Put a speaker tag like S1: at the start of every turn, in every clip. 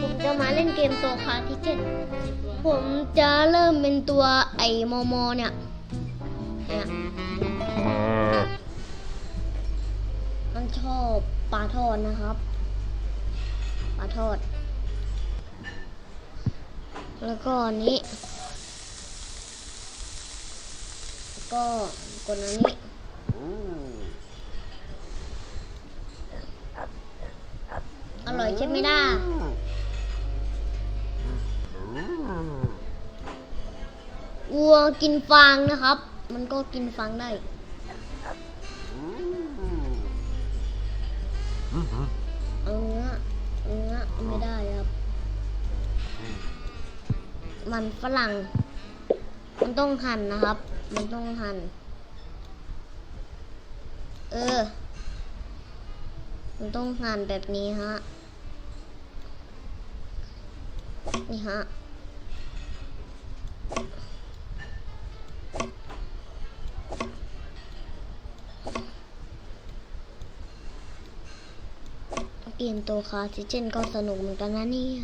S1: ผมจะมาเล่นเกมตัวคาที่เจ็ดผมจะเริ่มเป็นตัวไอ้มโมเนี่ยเนี่ยมันชอบปลาทอดนะครับปลาทอด แล้วก็อันนี้ ก็กดอันนี้อร่อยใช่ไหมล่ะ วัวกินฟางนะครับ มันก็กินฟางได้เอาเนื้อเอาเนื้อไม่ได้ครับ มันฝรั่ง มันต้องหั่นนะครับ มันต้องหั่น เออ มันต้องหั่นแบบนี้ฮะ นี่ฮะ เกมโตคาซิเจนก็สนุกเหมือนกันนะเนี่ย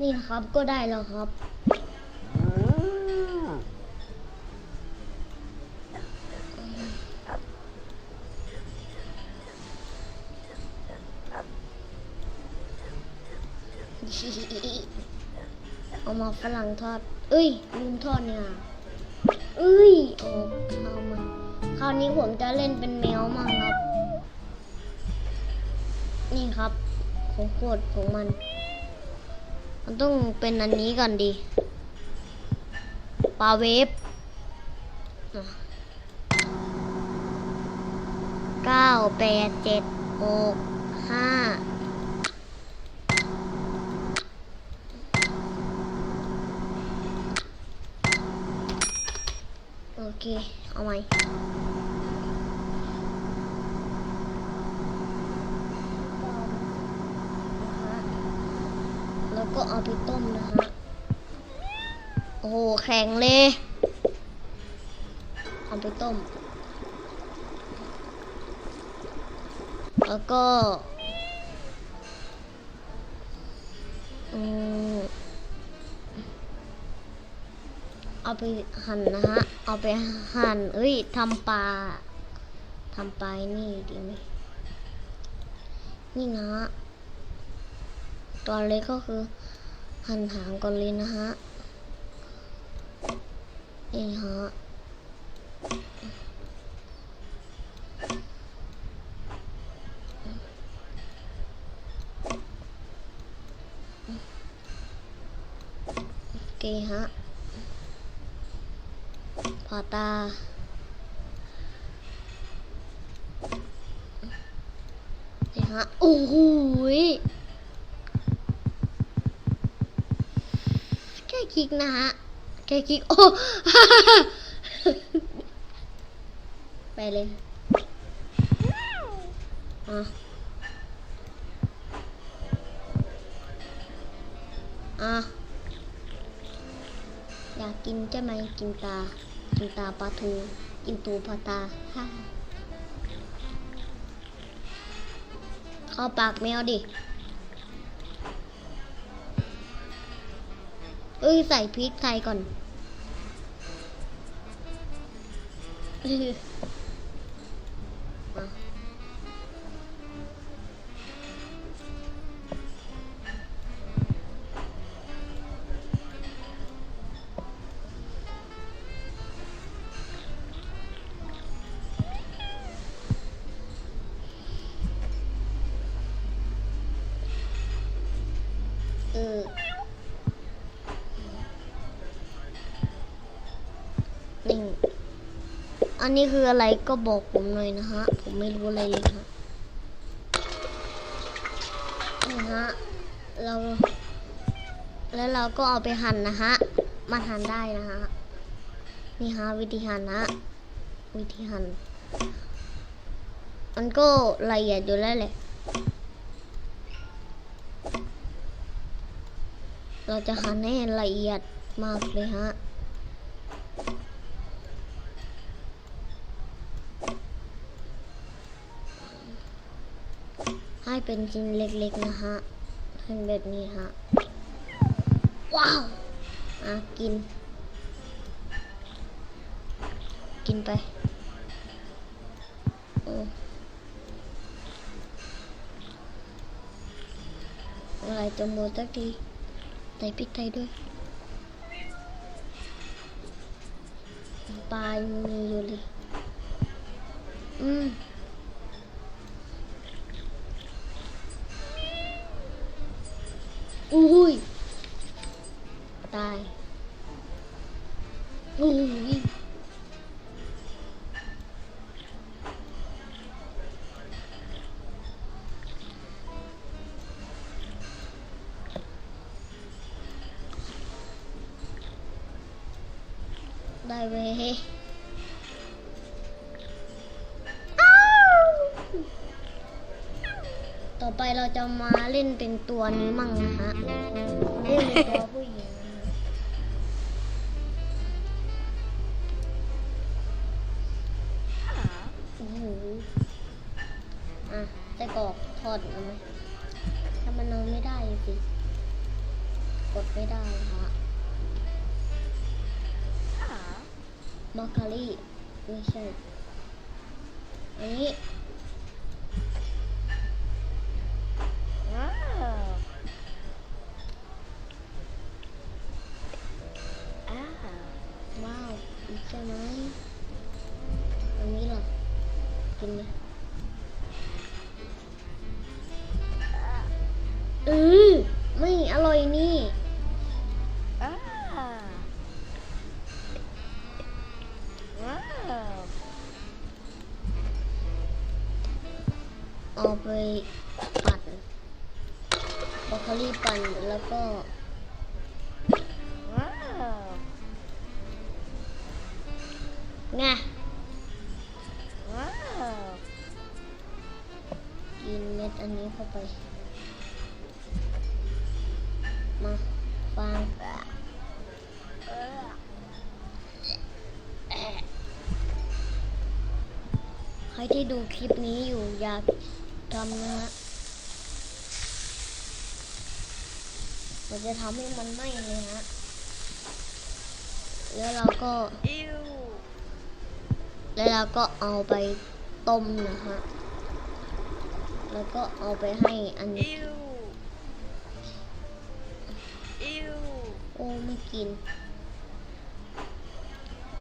S1: นี่ครับก็ได้แล้วครับ เอามาฝรั่งทอด เอ้ยลืมทอดเนี่ยเอ้ยโอ้ข้าวมาคราวนี้ผมจะเล่นเป็นแมวมั่งครับ นี่ครับ ของโคตรของมัน มันต้องเป็นอันนี้ก่อนดีปลาเวฟเก้าแปดเจ็ดหกห้า เค เอาไหมแล้วก็เอาไปต้มนะฮะ โอ้โห แข็งเลย เอาไปต้ม แล้วก็ อืม เอาไปหั่นนะฮะ เอาไปหั่นเอ้ยทำปลาทำปลานี่ดีไหมนี่นะฮะตัวเล็กก็คือหั่นหางก่อนเลยนะฮะนี่ฮะโอเคฮะ อตา นี่ฮะ โอ้โหแค่คลิกนะฮะ แค่คลิก โอ้ไปเลยอะอะอยากกินใช่ไหมกินตา กินตาปลาทูกินตูปลาตาฮ่าเข้าปากแมวดิ เอ้ย ใส่พริกไทยก่อน อะ อันนี้คืออะไรก็บอกผมหน่อยนะฮะ ผมไม่รู้อะไรเลยฮะนี่ฮะ เรา แล้วเราก็เอาไปหั่นนะฮะ มาหั่นได้นะฮะ นี่ฮะวิธีหั่นนะ วิธีหั่น มันก็ละเอียดอยู่แล้วแหละ เราจะหั่นให้ละเอียดมากเลยฮะ ให้เป็นชิ้นเล็กๆนะฮะเป็นแบบนี้ฮะ ว้าว อะ กิน กินไปอะไรจะหมดสักทีใส่พริกไทยด้วย ปลามีอยู่เลย ได้เว้ยต่อไปเราจะมาเล่นเป็นตัวนี้มั่งนะฮะเล่นเป็นตัวผู้หญิงนะฮะโอ้โหอะไส้กรอกทอดเอาไหมถ้ามันนอนไม่ได้สิกดไม่ได้ฮะ บรอกโคลีไม่ใเอาไปปั่นบรอกโคลีปั่นแล้วก็ไงกินเม็ดอันนี้เข้าไป มาฟังใครที่ดูคลิปนี้อยู่อยาก ทำนะฮะเราจะทำให้มันไหม้เลยฮะ แล้วเราก็ แล้วเราก็เอาไปต้มนะฮะ แล้วก็เอาไปให้อันนี้โอ้ไม่กิน
S2: อ